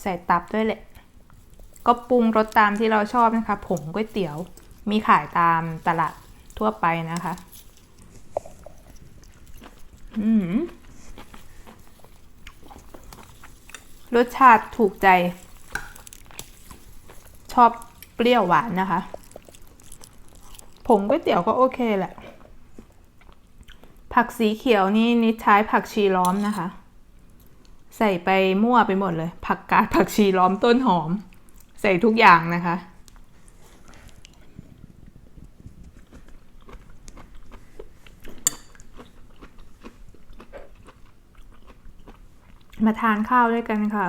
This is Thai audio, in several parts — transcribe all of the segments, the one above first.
ใส่ตับด้วยแหละ ก็ปรุงรสตามที่เราชอบนะคะ ผงก๋วยเตี๋ยว มีขายตามตลาดทั่วไปนะคะอืมรสชาติถูกใจ ชอบเปรี้ยวหวานนะคะ ผงก๋วยเตี๋ยวก็โอเคแหละ ผักสีเขียวนี่นิดใช้ผักชีล้อมนะคะ ใส่ไปมั่วไปหมดเลย ผักกาดผักชีล้อมต้นหอม ใส่ทุกอย่างนะคะ มาทานข้าวด้วยกันค่ะ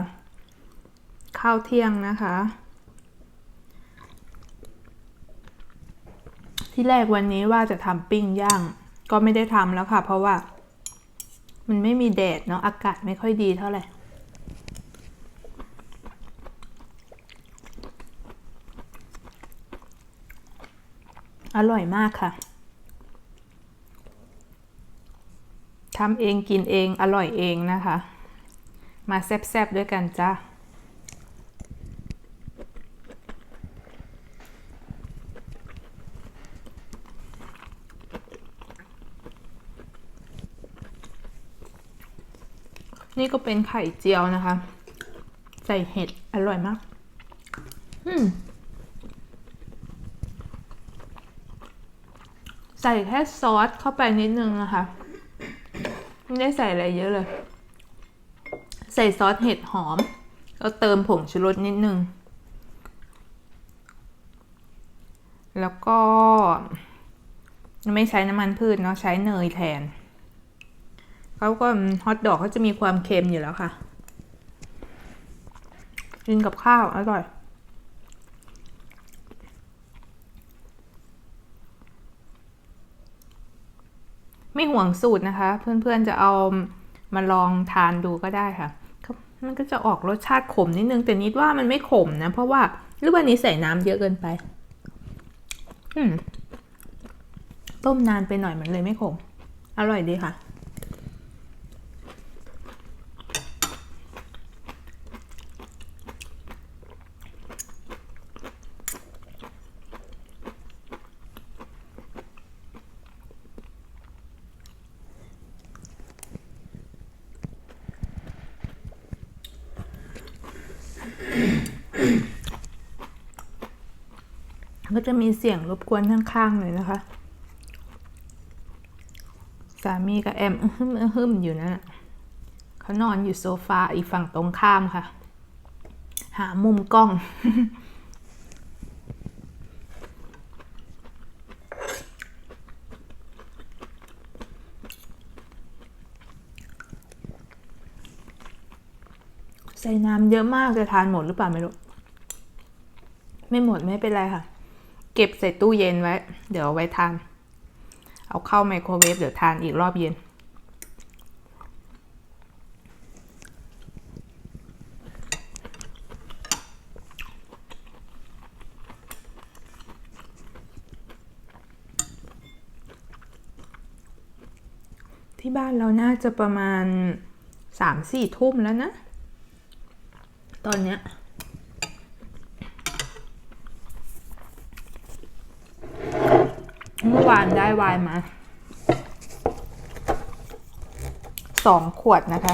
ข้าวเที่ยงนะคะ ที่แรกวันนี้ว่าจะทำปิ้งย่าง ก็ไม่ได้ทำแล้วค่ะ เพราะว่า มันไม่มีแดดเนาะอากาศไม่ค่อยดีเท่าไหร่อร่อยมากค่ะ ทำเองกินเองอร่อยเองนะคะ มาแซ่บๆด้วยกันจ้า นี่ก็เป็นไข่เจียวนะคะ ใส่เห็ดอร่อยมาก อืมใส่แค่ซอสเข้าไปนิดนึงนะคะ ไม่ได้ใส่อะไรเยอะเลย ใส่ซอสเห็ดหอม แล้วเติมผงชูรสนิดนึง แล้วก็ ไม่ใช้น้ำมันพืชเนาะใช้เนยแทน เขาก็ฮอทดอกเขาจะมีความเค็มอยู่แล้วค่ะ กินกับข้าวอร่อยไม่ห่วงสูตรนะคะ เพื่อนๆจะเอามาลองทานดูก็ได้ค่ะ มันก็จะออกรสชาติขมนิดนึงแต่นิดว่ามันไม่ขมนะ เพราะว่าหรือว่านี้ใส่น้ำเยอะเกินไปต้มนานไปหน่อยมันเลยไม่ขม อร่อยดีค่ะ ก็จะมีเสียงรบกวนข้างๆเลยนะคะ สามีกับแอมอึ้มอึ้มอยู่นะั่นเขานอนอยู่โซฟาอีกฝั่งตรงข้ามค่ะ หามุมกล้องใส่น้ำเยอะมากจะทานหมดหรือเปล่าไม่รู้ ไม่หมดไม่เป็นไรค่ะ เก็บใส่ตู้เย็นไว้ เดี๋ยวเอาไว้ทาน เอาเข้าไมโครเวฟเดี๋ยวทานอีกรอบเย็น ที่บ้านเราน่าจะประมาณสามสี่ทุ่มแล้วนะ ตอนเนี้ย เมื่อวานได้วน์มาสองขวดนะคะ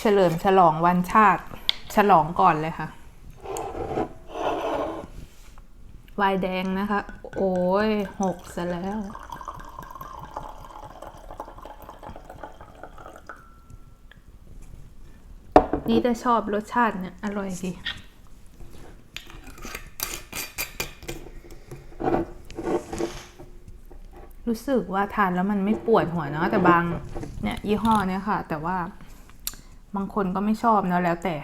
เฉลิมฉลองวันชาติ ฉลองก่อนเลยค่ะวน์แดงนะคะ โอ้ยหกซะแล้ว นี่แต่ชอบรสชาติเนี่ย อร่อยดี รู้สึกว่าทานแล้วมันไม่ปวดหัวเนาะแต่บางเนี่ยยี่ห้อเนี่ยค่ะ แต่ว่าบางคนก็ไม่ชอบเนาะแล้วแต่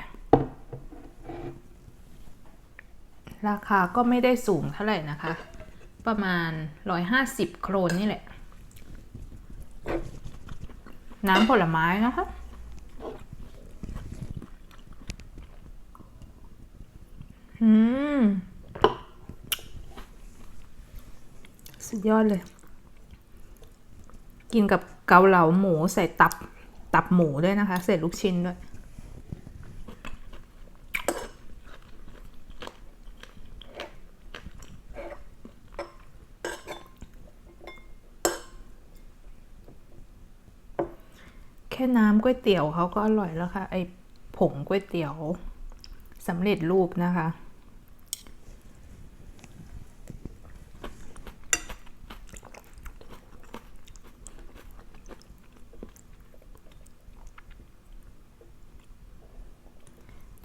ราคาก็ไม่ได้สูงเท่าไหร่นะคะ ประมาณ 150 โครนนี่แหละ น้ำผลไม้นะคะอืมสุดยอดเลย กินกับเกาเหลาหมูใส่ตับตับหมูด้วยนะคะ เศษลูกชิ้นด้วย แค่น้ำก๋วยเตี๋ยวเขาก็อร่อยแล้วค่ะ ไอผงก๋วยเตี๋ยวสำเร็จรูปนะคะ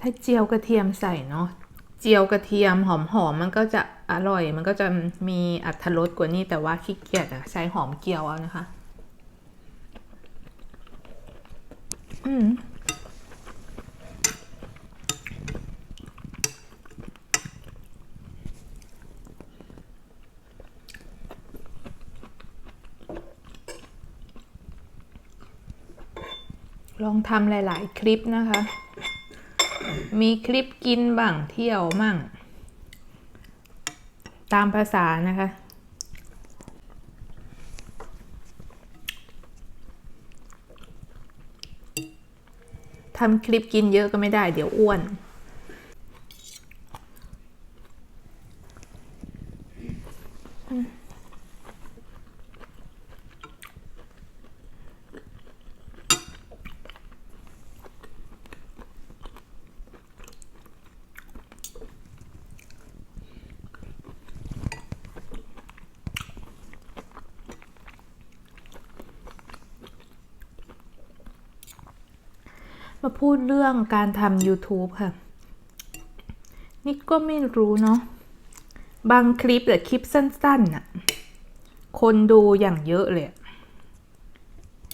ถ้าเจียวกระเทียมใส่เนาะเจียวกระเทียมหอมๆมมันก็จะอร่อย มันก็จะมีอัตรสกว่านี้แต่ว่าขี้เกียจอะใช้หอมเจียวเอานะคะอืมลองทำหลาย ๆ คลิปนะคะ มีคลิปกินบ้างเที่ยวมั่ง ตามภาษานะคะ ทำคลิปกินเยอะก็ไม่ได้เดี๋ยวอ้วน มาพูดเรื่องการทำ YouTube ค่ะ นี่ก็ไม่รู้เนาะ บางคลิปหรือคลิปสั้นๆน่ะ คนดูอย่างเยอะเลย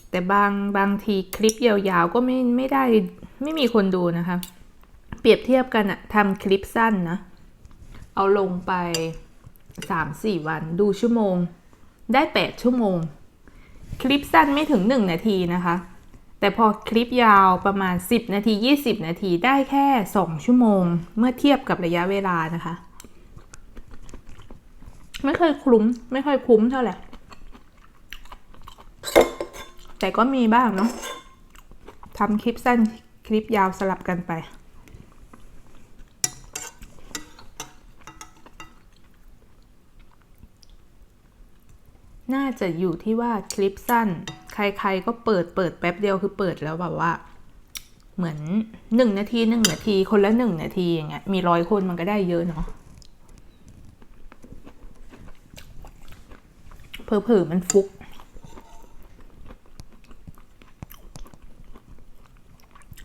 แต่บางบางทีคลิปยาวๆ ก็ไม่ไม่ได้ไม่มีคนดูนะคะ เปรียบเทียบกันอะทำคลิปสั้นนะ เอาลงไป3-4วันดูชั่วโมง ได้8ชั่วโมง คลิปสั้นไม่ถึง1นาทีนะคะ แต่พอคลิปยาวประมาณ 10 นาที 20 นาทีได้แค่ 2 ชั่วโมง เมื่อเทียบกับระยะเวลานะคะ ไม่เคยคุ้มไม่ค่อยคุ้มเท่าไหร่ แต่ก็มีบ้างเนาะทำคลิปสั้นคลิปยาวสลับกันไป น่าจะอยู่ที่ว่าคลิปสั้น ใคร ๆ ก็เปิดเปิดแป๊บเดียวคือเปิดแล้วแบบว่า เหมือนหนึ่งนาทีหนึ่งนาที คนละหนึ่งนาทีอย่างเงี้ยมีร้อยคนมันก็ได้เยอะเนาะเผลอๆมันฟุก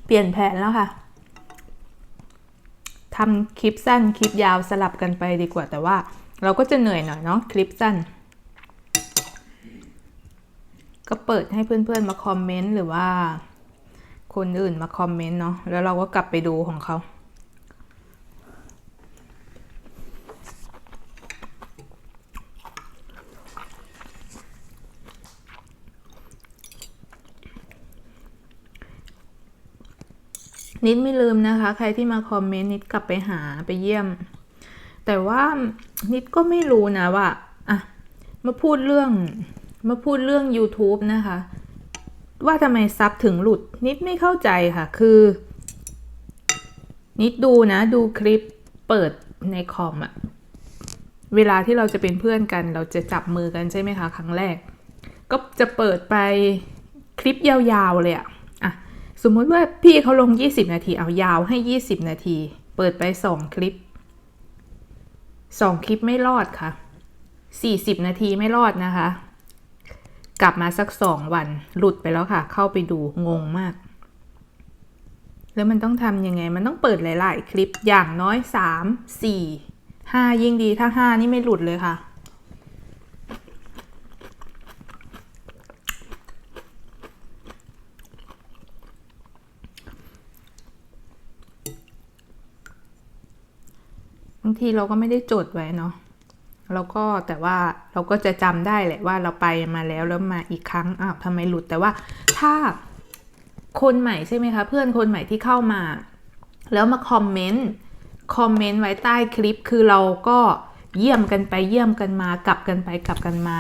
เปลี่ยนแผนแล้วค่ะทำคลิปสั้นคลิปยาวสลับกันไปดีกว่าแต่ว่าเราก็จะเหนื่อยหน่อยเนาะคลิปสั้น ก็เปิดให้เพื่อนๆมาคอมเมนต์หรือว่า คนอื่นมาคอมเมนต์เนาะแล้วเราก็กลับไปดูของเขานิดไม่ลืมนะคะ ใครที่มาคอมเมนต์นิดกลับไปหาไปเยี่ยม แต่ว่านิดก็ไม่รู้นะว่าอะมาพูดเรื่อง มาพูดเรื่อง YouTube นะคะ ว่าทำไมซับถึงหลุดนิดไม่เข้าใจค่ะ คือ นิดดูนะ ดูคลิปเปิดในคอมอะเวลาที่เราจะเป็นเพื่อนกัน เราจะจับมือกันใช่ไหมคะ ครั้งแรก ก็จะเปิดไปคลิปยาวๆเลยอะอะสมมติว่าพี่เขาลง 20 นาที เอายาวให้ 20 นาที เปิดไป 2 คลิป 2 คลิปไม่รอดค่ะ 40 นาทีไม่รอดนะคะ กลับมาสัก2วัน หลุดไปแล้วค่ะ เข้าไปดูงงมาก แล้วมันต้องทำยังไง มันต้องเปิดหลาย ๆ คลิปอย่างน้อย3 4 5ยิ่งดีถ้า5นี่ไม่หลุดเลยค่ะ บางทีเราก็ไม่ได้จดไว้เนาะ แล้วก็แต่ว่าเราก็จะจำได้แหละว่าเราไปมาแล้วแล้วมาอีกครั้งอ้าวทำไมหลุดแต่ว่าถ้าคนใหม่ใช่ไหมคะเพื่อนคนใหม่ที่เข้ามา แล้วมาคอมเมนต์คอมเมนต์ไว้ใต้คลิป คือเราก็เยี่ยมกันไปเยี่ยมกันมากลับกันไปกลับกันมา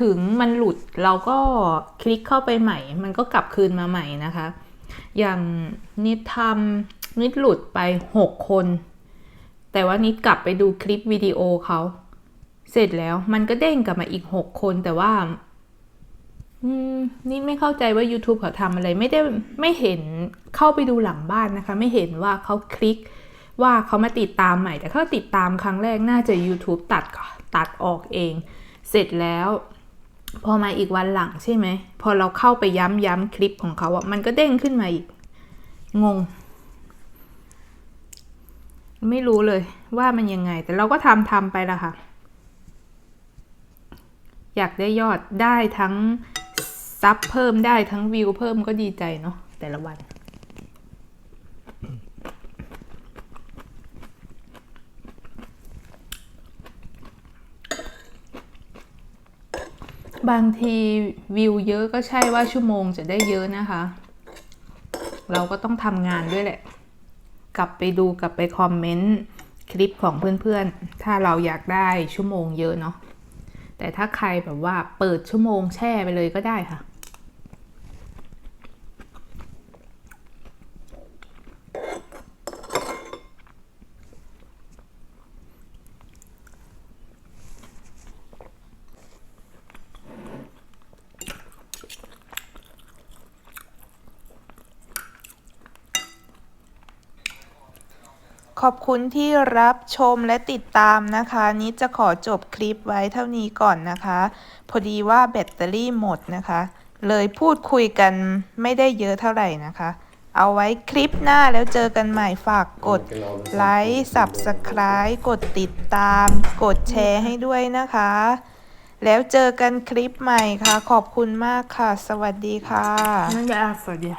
ถึงมันหลุดเราก็คลิกเข้าไปใหม่ มันก็กลับคืนมาใหม่นะคะ อย่างนิดทำนิดหลุดไป 6 คน แต่ว่านิดกลับไปดูคลิปวิดีโอเขา เสร็จแล้วมันก็เด้งกลับมาอีก 6 คนแต่ว่าอืมนี่ไม่เข้าใจว่า YouTube เขาทำอะไรไม่ได้ไม่เห็นเข้าไปดูหลังบ้านนะคะ ไม่เห็นว่าเขาคลิกว่าเขามาติดตามใหม่ แต่เขาติดตามครั้งแรกน่าจะ YouTube ตัดก่อนตัดออกเอง เสร็จแล้ว พอมาอีกวันหลังใช่ไหม พอเราเข้าไปย้ำย้ำคลิปของเขาอะมันก็เด้งขึ้นมาอีก งง ไม่รู้เลยว่ามันยังไง แต่เราก็ทำทำไปละค่ะ อยากได้ยอดได้ทั้งซับเพิ่มได้ทั้งวิวเพิ่มก็ดีใจเนาะแต่ละวัน บางทีวิวเยอะก็ใช่ว่าชั่วโมงจะได้เยอะนะคะ เราก็ต้องทำงานด้วยแหละ กลับไปดูกลับไปคอมเมนต์คลิปของเพื่อนๆ ถ้าเราอยากได้ชั่วโมงเยอะเนาะ แต่ถ้าใครแบบว่าเปิดชั่วโมงแช่ไปเลยก็ได้ค่ะ ขอบคุณที่รับชมและติดตามนะคะ นี้จะขอจบคลิปไว้เท่านี้ก่อนนะคะ พอดีว่าแบตเตอรี่หมดนะคะ เลยพูดคุยกันไม่ได้เยอะเท่าไหร่นะคะ เอาไว้คลิปหน้าแล้วเจอกันใหม่ฝากกดไลค์ Subscribe กดติดตาม กดแชร์ให้ด้วยนะคะ แล้วเจอกันคลิปใหม่ค่ะ ขอบคุณมากค่ะ สวัสดีค่ะนั่นจะอาสวัสดี